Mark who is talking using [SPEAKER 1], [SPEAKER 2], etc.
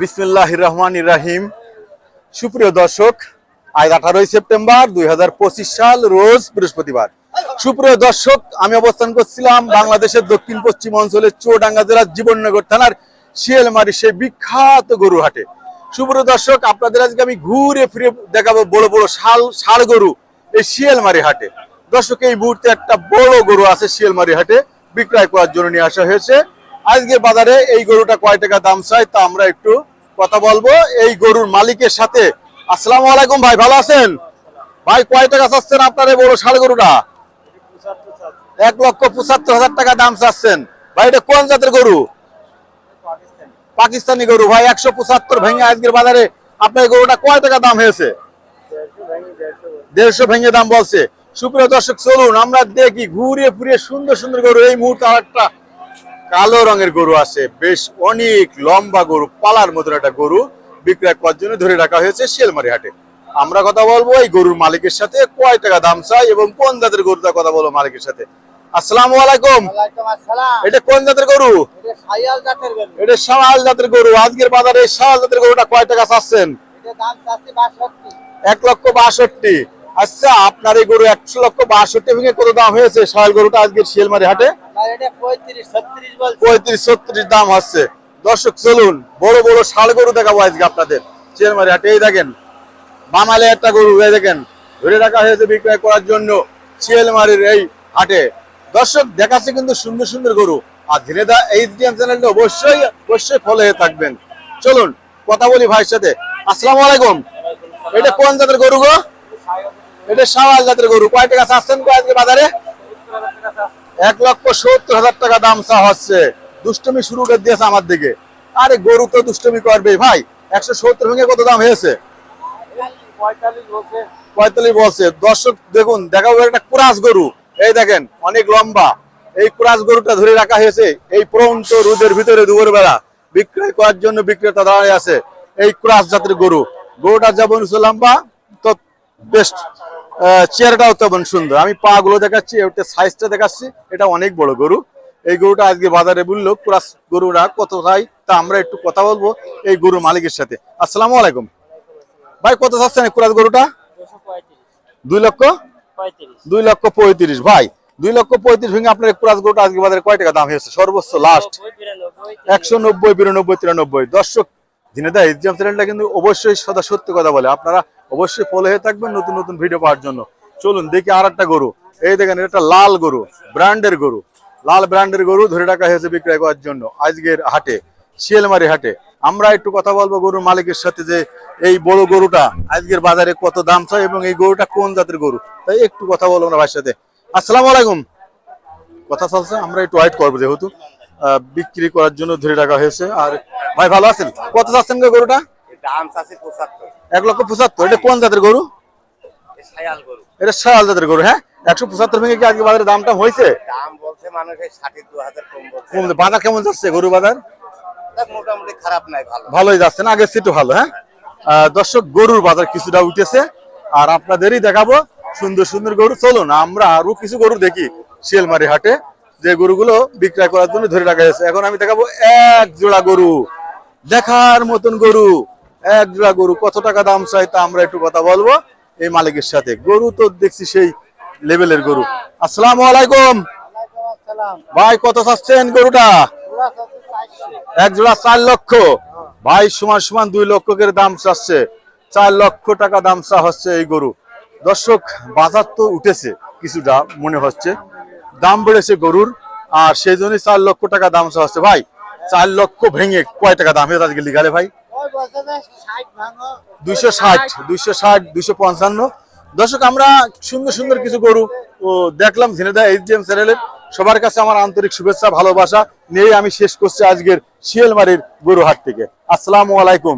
[SPEAKER 1] বিসমিল্লাহ রহমান রাহিম। সুপ্রিয় দর্শক, আজ আঠারোই সেপ্টেম্বর দুই হাজার পঁচিশ সাল, রোজ বৃহস্পতিবার। সুপ্রিয় দর্শক, আমি অবস্থান করছিলাম বাংলাদেশের দক্ষিণ পশ্চিম অঞ্চলের চুয়াডাঙ্গা জেলার জীবননগর থানার শিয়ালমারি, সেই বিখ্যাত গরু হাটে সুপ্রিয় দর্শক, আপনাদের আজকে আমি ঘুরে ফিরে দেখাবো বড় বড় শাল, ষাড় গরু এই শিয়ালমারি হাটে। দর্শক, এই মুহূর্তে একটা বড় গরু আছে শিয়ালমারি হাটে, বিক্রয় করার জন্য নিয়ে আসা হয়েছে। আজকের বাজারে এই গরুটা কয় টাকা দাম চাই তা আমরা একটু কথা বলব। এই গরুর মালিকের সাথে। আসসালামু আলাইকুম ভাই, ভালো আছেন? ভাই, কয় টাকা চাচ্ছেন আপনার এই বড় ষাড় গরুটা? এক লক্ষ পঁচাত্তর হাজার টাকা দাম চাচ্ছেন। ভাই, এটা কোন জাতের গরু? পাকিস্তানি গরু। ভাই, একশো পঁচাত্তর ভেঙে আজকের বাজারে আপনার গরুটা কয় টাকা দাম হয়েছে? দেড়শো ভেঙে দাম বলছে। সুপ্রিয় দর্শক, চলুন, আমরা দেখি ঘুরিয়ে ফুরিয়ে সুন্দর সুন্দর গরু। এই মুহূর্তে আর একটা কালো রঙের গরু আছে বেশ অনেক লম্বা গরু পালার মতন একটা গরু বিক্রয় করার জন্য ধরে রাখা হয়েছে শিলমারি হাটে। আমরা কথা বলব এই গরুর মালিকের সাথে কয় টাকা দাম চাই এবং কোন জাতের গরুটা কথা বলব মালিকের সাথে। আসসালামু আলাইকুম। এটা কোন জাতের গরু?
[SPEAKER 2] এটা সাইয়াল জাতের গরু।
[SPEAKER 1] আজকের বাজারে শাওয়াল জাতের গরুটা কয় টাকা চাচ্ছেন? এক লক্ষ বাষট্টি। আচ্ছা আপনার এই গরু একশো লক্ষ বাষট্টি ভেঙে কত দাম হয়েছে শাওয়াল গরুটা আজকের শিয়ালমারি হাটে?
[SPEAKER 2] পঁয়ত্রিশ, ছত্রিশ
[SPEAKER 1] দাম হচ্ছে দর্শক, চলুন, বড় বড় ষাড় গরু দেখাবো আজকে আপনাদের। চিয়ারমারি হাটে, এই দেখেন বামালে একটা গরু, এই দেখেন, ধরে রাখা হয়েছে বিক্রয় করার জন্য চিয়ালমারির এই হাটে। দর্শক, দেখাচ্ছে কিন্তু সুন্দর সুন্দর গরু। আর ধীরে দা এই চ্যানেলটা অবশ্যই অবশ্যই ফলো হয়ে থাকবেন। চলুন, কথা বলি ভাইয়ের সাথে। আসসালামু আলাইকুম। এটা কোন জাতের গরু গো? এটা শাওয়াল জাতের গরু। কয় টাকা গো আজকে বাজারে? এক লক্ষ সত্তর হাজার টাকা দাম চা হচ্ছে। দুষ্টমি শুরু করে দিয়েছে আমার দিকে। আরে গরু তো দুষ্টমি করবে। ভাই, একশো সত্তর ভেঙে কত দাম হয়েছে?
[SPEAKER 2] পঁয়তাল্লিশ বলছে।
[SPEAKER 1] দর্শক, দেখুন, দেখাবো একটা কুরাস গরু। এই দেখেন, অনেক লম্বা। এই কুরাস গরুটা ধরে রাখা হয়েছে এই প্রন্ত রোদের ভিতরে দুপুর বেলা বিক্রয় করার জন্য বিক্রেতা দাঁড়িয়ে আছে। এই কুরাস জাতের গরু। গরুটা যেমন লম্বা, তো বেস্ট চেয়ারটাও তেমন সুন্দর। আমি পা গুলো দেখাচ্ছি ওটা সাইজটা দেখাচ্ছি। এটা অনেক বড় গরু। এই গরুটা আজকে বাজারে বলল কুরাস গরুরা কত চাই তা আমরা একটু কথা বলব এই গরু মালিকের সাথে। আসসালামু আলাইকুম। ভাই, কত চাচ্ছেন কুরাস গরুটা? দুই লক্ষ? দুই লক্ষ পঁয়ত্রিশ। ভাই, দুই লক্ষ পঁয়ত্রিশ ভেঙে আপনার কুরাস গরুটা আজকে বাজারে কয় টাকা দাম হয়েছে? সর্বোচ্চ লাস্ট একশো নব্বই, বিরানব্বই, তিরানব্বই। দর্শক দিনেদা ইসলাম চ্যানেলটা কিন্তু অবশ্যই সদা সত্যি কথা বলে। আপনারা অবশ্যই ফলো হয়ে থাকবেন নতুন নতুন ভিডিও পাওয়ার জন্য। চলুন, দেখি আর একটা গরু। এই দেখেন, এটা লাল গরু ব্র্যান্ডের গরু। লাল ব্র্যান্ডের গরু ধরে রাখা হয়েছে বিক্রয় করার জন্য আজকের হাটে, শিয়ালমারি হাটে। আমরা একটু কথা বলব গরুর মালিকের সাথে যে এই বড় গরুটা আজকের বাজারে কত দাম চায় এবং এই গরুটা কোন জাতের গরু? তাই একটু কথা বলব না ভাইয়ের সাথে। আসসালামু আলাইকুম। কথা চলছে, আমরা একটু ওয়েট করব যেহেতু। বিক্রি করার জন্য ধরে রাখা হয়েছে। আর ভাই ভালো আছেন? কত চাচ্ছেন গরুটা? এক লক্ষ পঁচাত্তর। এটা কোন জাতের গরু? এটা শাল জাতের গরু হ্যাঁ? একশো পঁচাত্তর ভেঙে কি আজকে বাজারে দামটা হয়েছে? বাজার কেমন যাচ্ছে গরু বাজার?
[SPEAKER 2] মোটামুটি খারাপ নাই ভালো।
[SPEAKER 1] ভালোই যাচ্ছে না? আগের সিটও ভালো হ্যাঁ? দর্শক গরুর বাজার কিছুটা উঠেছে। আর আপনাদেরই দেখাবো সুন্দর সুন্দর গরু। চলুন আমরা আরও কিছু গরু দেখি শিয়ালমারি হাটে। যে গরুগুলো বিক্রয় করার জন্য ধরে রাখা হয়েছে। এখন আমি দেখাবো এক জোড়া গরু। দেখার মতন গরু, এক জোড়া গরু। কত টাকা দাম চাই তা আমরা একটু কথা বলব এই মালিকের সাথে। গরু তো দেখছি সেই লেভেলের গরু। আসসালামু আলাইকুম। ভাই, কত চাচ্ছেন গরুটা? এক জোড়া চার লক্ষ। ভাই, সমান সমান দুই লক্ষ করে দাম চাচ্ছে। চার লক্ষ টাকা দাম চা হচ্ছে এই গরু। দর্শক, বাজার তো উঠেছে, কিছুটা মনে হচ্ছে। দাম বেড়েছে গরুর, আর সেই জন্যই চার লক্ষ টাকা দাম চা ভাই, চার লক্ষ ভেঙে কয় টাকা দাম? হয়েছে আজকে লিগালে ভাই। দুইশো ষাট দুইশো ষাট, দুইশো পঞ্চান্ন। দর্শক, আমরা সুন্দর সুন্দর কিছু গরু দেখলাম ঝিনেদা এইচ ডি এম চ্যানেলের সবার কাছে আমার আন্তরিক শুভেচ্ছা, ভালোবাসা নিয়ে আমি শেষ করছি আজকের শিয়ালমারির গরু হাট থেকে। আসসালামু আলাইকুম।